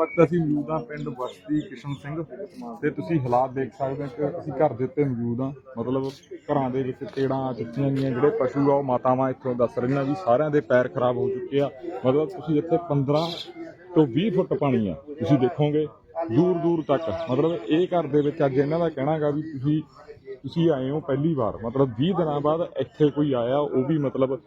ਵਕਤ ਅਸੀਂ ਮੌਜੂਦ ਹਾਂ ਪਿੰਡ ਬਸਤੀ ਕਿਸ਼ਨ ਸਿੰਘ ਤੇ ਤੁਸੀਂ ਹਾਲਾਤ ਦੇਖ ਸਕਦੇ ਹੋ ਕਿ ਅਸੀਂ ਘਰ ਦੇ ਉੱਤੇ ਮੌਜੂਦ ਹਾਂ। ਮਤਲਬ ਘਰਾਂ ਦੇ ਵਿੱਚ ਤੇੜਾਂ ਚਿੱਟੀਆਂ ਗਈਆਂ ਜਿਹੜੇ ਪਸ਼ੂ ਆ, ਉਹ ਮਾਤਾਵਾਂ ਇੱਥੋਂ ਦੱਸ ਰਹੀਆਂ ਵੀ ਸਾਰਿਆਂ ਦੇ ਪੈਰ ਖਰਾਬ ਹੋ ਚੁੱਕੇ ਆ। ਮਤਲਬ ਤੁਸੀਂ ਇੱਥੇ 15 ਤੋਂ 20 ਫੁੱਟ ਪਾਣੀ ਆ, ਤੁਸੀਂ ਦੇਖੋਗੇ ਦੂਰ ਦੂਰ ਤੱਕ। ਮਤਲਬ ਇਹ ਘਰ ਦੇ ਵਿੱਚ ਅੱਜ ਇਹਨਾਂ ਦਾ ਕਹਿਣਾਗਾ ਵੀ ਤੁਸੀਂ ਤੁਸੀਂ ਆਏ ਹੋ ਪਹਿਲੀ ਵਾਰ। ਮਤਲਬ 20 ਦਿਨਾਂ ਬਾਅਦ ਇੱਥੇ ਕੋਈ ਆਇਆ, ਉਹ ਵੀ ਮਤਲਬ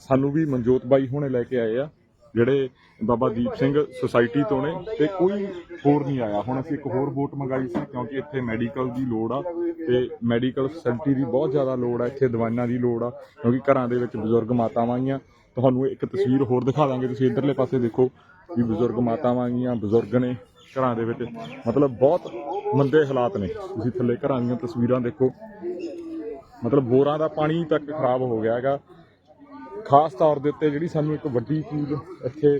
ਸਾਨੂੰ ਵੀ ਮਨਜੋਤ ਬਾਈ ਹੁਣੇ ਲੈ ਕੇ ਆਏ ਆ। ਜਿਹੜੇ ਬਾਬਾ ਦੀਪ ਸਿੰਘ ਸੁਸਾਇਟੀ ਤੋਂ ਨੇ ਤੇ ਕੋਈ ਹੋਰ ਨਹੀਂ ਆਇਆ। ਹੁਣ ਅਸੀਂ ਇੱਕ ਹੋਰ ਵੋਟ ਮੰਗਾਈ ਸੀ ਕਿਉਂਕਿ ਇੱਥੇ ਮੈਡੀਕਲ ਦੀ ਲੋੜ ਆ ਤੇ ਮੈਡੀਕਲ ਫੈਸਿਲਿਟੀ ਦੀ ਬਹੁਤ ਜ਼ਿਆਦਾ ਲੋੜ ਆ, ਇੱਥੇ ਦਵਾਈਆਂ ਦੀ ਲੋੜ ਆ, ਕਿਉਂਕਿ ਘਰਾਂ ਦੇ ਵਿੱਚ ਬਜ਼ੁਰਗ ਮਾਤਾਵਾਂ ਆਈਆਂ। ਤੁਹਾਨੂੰ ਇੱਕ ਤਸਵੀਰ ਹੋਰ ਦਿਖਾ ਦਾਂਗੇ, ਤੁਸੀਂ ਇਧਰਲੇ ਪਾਸੇ ਦੇਖੋ ਵੀ ਬਜ਼ੁਰਗ ਮਾਤਾਵਾਂ ਆਈਆਂ, ਬਜ਼ੁਰਗ ਨੇ ਘਰਾਂ ਦੇ ਵਿੱਚ। ਮਤਲਬ ਬਹੁਤ ਮੰਦੇ ਹਾਲਾਤ ਨੇ। ਤੁਸੀਂ ਥੱਲੇ ਘਰਾਂ ਦੀਆਂ ਤਸਵੀਰਾਂ ਦੇਖੋ। ਮਤਲਬ ਬੋਰਾਂ ਦਾ ਪਾਣੀ ਤੱਕ ਖਰਾਬ ਹੋ ਗਿਆ ਹੈਗਾ। ਖਾਸ ਤੌਰ ਦੇ ਉੱਤੇ ਜਿਹੜੀ ਸਾਨੂੰ ਇੱਕ ਵੱਡੀ ਚੀਜ਼ ਇੱਥੇ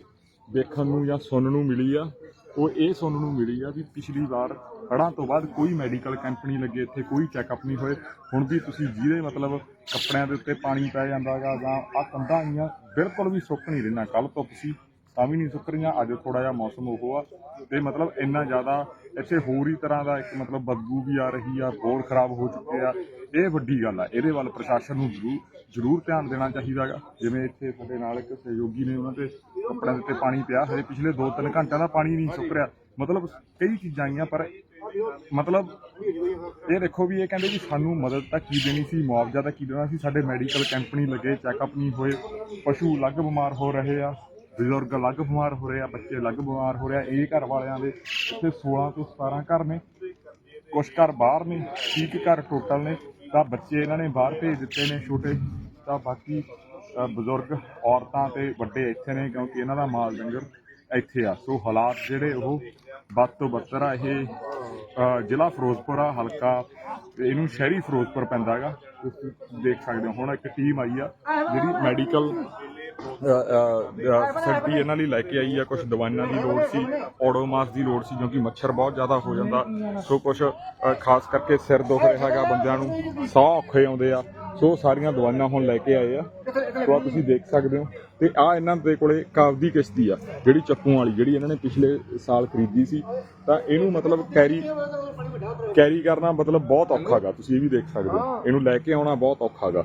ਦੇਖਣ ਨੂੰ ਜਾਂ ਸੁਣਨ ਨੂੰ ਮਿਲੀ ਆ, ਉਹ ਇਹ ਸੁਣਨ ਨੂੰ ਮਿਲੀ ਆ ਵੀ ਪਿਛਲੀ ਵਾਰ ਹੜ੍ਹਾਂ ਤੋਂ ਬਾਅਦ ਕੋਈ ਮੈਡੀਕਲ ਕੈਂਪ ਨਹੀਂ ਲੱਗੇ, ਇੱਥੇ ਕੋਈ ਚੈੱਕਅਪ ਨਹੀਂ ਹੋਏ। ਹੁਣ ਵੀ ਤੁਸੀਂ ਜਿਹਦੇ ਮਤਲਬ ਕੱਪੜਿਆਂ ਦੇ ਉੱਤੇ ਪਾਣੀ ਪੈ ਜਾਂਦਾਗਾ ਜਾਂ ਆ ਕੰਧਾਂ ਆਈਆਂ, ਬਿਲਕੁਲ ਵੀ ਸੁੱਕ ਨਹੀਂ ਰਹਿਣਾ। ਕੱਲ ਧੁੱਪ ਸੀ ਤਾਂ ਵੀ ਨਹੀਂ ਸੁੱਕ ਰਹੀਆਂ, ਅੱਜ ਥੋੜਾ ਜਿਹਾ ਮੌਸਮ ਉਹ ਆ। ਤੇ ਮਤਲਬ ਇੰਨਾ ਜ਼ਿਆਦਾ ਇੱਥੇ ਹੋਰ ਹੀ ਤਰ੍ਹਾਂ ਦਾ ਇੱਕ ਮਤਲਬ ਬਦਬੂ ਵੀ ਆ ਰਹੀ ਆ, ਬੋਰ ਖਰਾਬ ਹੋ ਚੁੱਕੇ ਆ। ਇਹ ਵੱਡੀ ਗੱਲ ਆ, ਇਹਦੇ ਵੱਲ ਪ੍ਰਸ਼ਾਸਨ ਨੂੰ ਜ਼ਰੂਰ ਜ਼ਰੂਰ ਧਿਆਨ ਦੇਣਾ ਚਾਹੀਦਾਗਾ ਜਿਵੇਂ ਇੱਥੇ ਸਾਡੇ ਨਾਲ ਇੱਕ ਸਹਿਯੋਗੀ ਨੇ, ਉਹਨਾਂ 'ਤੇ ਕੱਪੜਿਆਂ ਦੇ ਉੱਤੇ ਪਾਣੀ ਪਿਆ। ਹਜੇ ਪਿਛਲੇ 2-3 ਘੰਟਿਆਂ ਦਾ ਪਾਣੀ ਨਹੀਂ ਸੁੱਕ ਰਿਹਾ। ਮਤਲਬ ਕਈ ਚੀਜ਼ਾਂ ਆਈਆਂ, ਪਰ ਮਤਲਬ ਇਹ ਦੇਖੋ ਵੀ ਇਹ ਕਹਿੰਦੇ ਵੀ ਸਾਨੂੰ ਮਦਦ ਤਾਂ ਕੀ ਦੇਣੀ ਸੀ, ਮੁਆਵਜ਼ਾ ਤਾਂ ਕੀ ਦੇਣਾ ਸੀ। ਸਾਡੇ ਮੈਡੀਕਲ ਕੈਂਪ ਨਹੀਂ ਲੱਗੇ, ਚੈੱਕਅਪ ਨਹੀਂ ਹੋਏ। ਪਸ਼ੂ ਅਲੱਗ ਬਿਮਾਰ ਹੋ ਰਹੇ ਆ। ਬਜ਼ੁਰਗ ਅਲੱਗ ਬਿਮਾਰ ਹੋ ਰਹੇ ਆ, ਬੱਚੇ ਅਲੱਗ ਬਿਮਾਰ ਹੋ ਰਹੇ ਆ। ਇਹ ਘਰ ਵਾਲਿਆਂ ਦੇ ਇੱਥੇ 16 ਤੋਂ 17 ਘਰ ਨੇ। ਕੁਛ ਘਰ ਬਾਹਰ ਨੇ, ਠੀਕ ਘਰ ਟੋਟਲ ਨੇ। ਤਾਂ ਬੱਚੇ ਇਹਨਾਂ ਨੇ ਬਾਹਰ ਭੇਜ ਦਿੱਤੇ ਨੇ ਛੋਟੇ। ਤਾਂ ਬਾਕੀ ਬਜ਼ੁਰਗ ਔਰਤਾਂ ਤੇ ਵੱਡੇ ਇੱਥੇ ਨੇ, ਕਿਉਂਕਿ ਇਹਨਾਂ ਦਾ ਮਾਲ ਡੰਗਰ ਇੱਥੇ ਆ। ਸੋ ਹਾਲਾਤ ਜਿਹੜੇ ਉਹ ਵੱਧ ਤੋਂ ਬੱਤਰ ਆ। ਇਹ ਜ਼ਿਲ੍ਹਾ ਫਿਰੋਜ਼ਪੁਰ ਆ, ਹਲਕਾ ਤੇ ਇਹਨੂੰ ਸ਼ਹਿਰੀ ਫਿਰੋਜ਼ਪੁਰ ਪੈਂਦਾ ਹੈਗਾ। ਤੁਸੀਂ ਦੇਖ ਸਕਦੇ ਹੋ, ਹੁਣ ਇੱਕ ਟੀਮ ਆਈ ਆ, ਜਿਹੜੀ ਮੈਡੀਕਲ ਫੈਸਿਲਿਟੀ ਇਹਨਾਂ ਲਈ ਲੈ ਕੇ ਆਈ ਆ ਕੁਝ ਦਵਾਈਆਂ ਦੀ ਲੋੜ ਸੀ ਓਡੋਮਾਸ ਦੀ ਲੋੜ ਸੀ ਕਿਉਂਕਿ ਮੱਛਰ ਬਹੁਤ ਜ਼ਿਆਦਾ ਹੋ ਜਾਂਦਾ। ਸੋ ਕੁਝ ਖਾਸ ਕਰਕੇ ਸਿਰ ਦੁਖ ਰਿਹਾ ਹੈਗਾ ਬੰਦਿਆਂ ਨੂੰ ਸਾਹ ਔਖੇ ਆਉਂਦੇ ਆ। ਸੋ ਸਾਰੀਆਂ ਦਵਾਈਆਂ ਹੁਣ ਲੈ ਕੇ ਆਏ ਆ। ਸੋ ਆ ਤੁਸੀਂ ਦੇਖ ਸਕਦੇ ਹੋ। ਤੇ ਆ ਇਹਨਾਂ ਦੇ ਕੋਲੇ ਕਾਬਦੀ ਕਿਸ਼ਤੀ ਆ ਜਿਹੜੀ ਚੱਕੂ ਵਾਲੀ ਜਿਹੜੀ ਇਹਨਾਂ ਨੇ ਪਿਛਲੇ ਸਾਲ ਖਰੀਦੀ ਸੀ। ਤਾਂ ਇਹਨੂੰ ਮਤਲਬ ਕੈਰੀ ਕੈਰੀ ਕਰਨਾ ਮਤਲਬ ਬਹੁਤ ਔਖਾ ਗਾ ਤੁਸੀਂ ਇਹ ਵੀ ਦੇਖ ਸਕਦੇ ਹੋ। ਇਹਨੂੰ ਲੈ ਕੇ ਆਉਣਾ ਬਹੁਤ ਔਖਾ ਗਾ।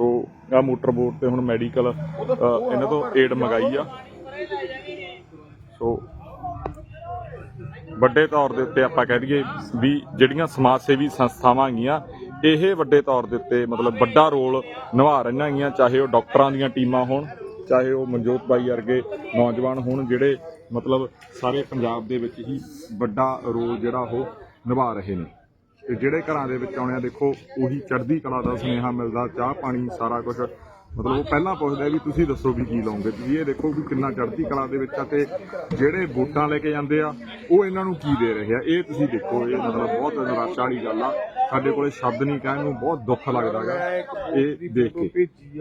ਸੋ ਆ ਮੋਟਰ ਬੋਟ ਤੇ ਹੁਣ ਮੈਡੀਕਲ ਇਹਨਾਂ ਤੋਂ ਏਡ ਮੰਗਾਈ ਆ। ਸੋ ਵੱਡੇ ਤੌਰ ਦੇ ਉੱਤੇ ਆਪਾਂ ਕਹਿ ਦਈਏ ਵੀ ਜਿਹੜੀਆਂ ਸਮਾਜ ਸੇਵੀ ਸੰਸਥਾਵਾਂ ਹੈਗੀਆਂ, ਇਹ ਵੱਡੇ ਤੌਰ ਦੇ ਉੱਤੇ ਮਤਲਬ ਵੱਡਾ ਰੋਲ ਨਿਭਾ ਰਹੀਆਂ ਹੈਗੀਆਂ, ਚਾਹੇ ਉਹ ਡਾਕਟਰਾਂ ਦੀਆਂ ਟੀਮਾਂ ਹੋਣ, ਚਾਹੇ ਉਹ ਮਨਜੋਤ ਬਾਈ ਵਰਗੇ ਨੌਜਵਾਨ ਹੋਣ, ਜਿਹੜੇ ਮਤਲਬ ਸਾਰੇ ਪੰਜਾਬ ਦੇ ਵਿੱਚ ਹੀ ਵੱਡਾ ਰੋਲ ਜਿਹੜਾ ਉਹ ਨਿਭਾ ਰਹੇ ਨੇ। ਤੇ ਜਿਹੜੇ ਘਰਾਂ ਦੇ ਵਿੱਚ ਆਉਣੇ ਦੇਖੋ, ਉਹੀ ਚੜ੍ਹਦੀ ਕਲਾ ਦਾ ਸੁਨੇਹਾ ਮਿਲਦਾ, ਚਾਹ ਪਾਣੀ, ਸਾਰਾ ਕੁਝ ਮਤਲਬ ਉਹ ਪਹਿਲਾਂ ਪੁੱਛਦਾ ਵੀ ਤੁਸੀਂ ਦੱਸੋ ਵੀ ਕੀ ਲਾਉਂਗੇ। ਤੁਸੀਂ ਇਹ ਦੇਖੋ ਵੀ ਕਿੰਨਾ ਚੜ੍ਹਦੀ ਕਲਾ ਦੇ ਵਿੱਚ ਆ ਤੇ ਜਿਹੜੇ ਵੋਟਾਂ ਲੈ ਕੇ ਜਾਂਦੇ ਆ, ਉਹ ਇਹਨਾਂ ਨੂੰ ਕੀ ਦੇ ਰਹੇ ਆ? ਇਹ ਤੁਸੀਂ ਦੇਖੋ, ਇਹ ਮਤਲਬ ਬਹੁਤ ਨਿਰਾਸ਼ਾ ਵਾਲੀ ਗੱਲ ਆ। ਸਾਡੇ ਕੋਲੇ ਸ਼ਬਦ ਨਹੀਂ ਕਹਿਣ ਨੂੰ ਬਹੁਤ ਦੁੱਖ ਲੱਗਦਾ ਗਾ ਇਹ ਦੇਖ ਕੇ।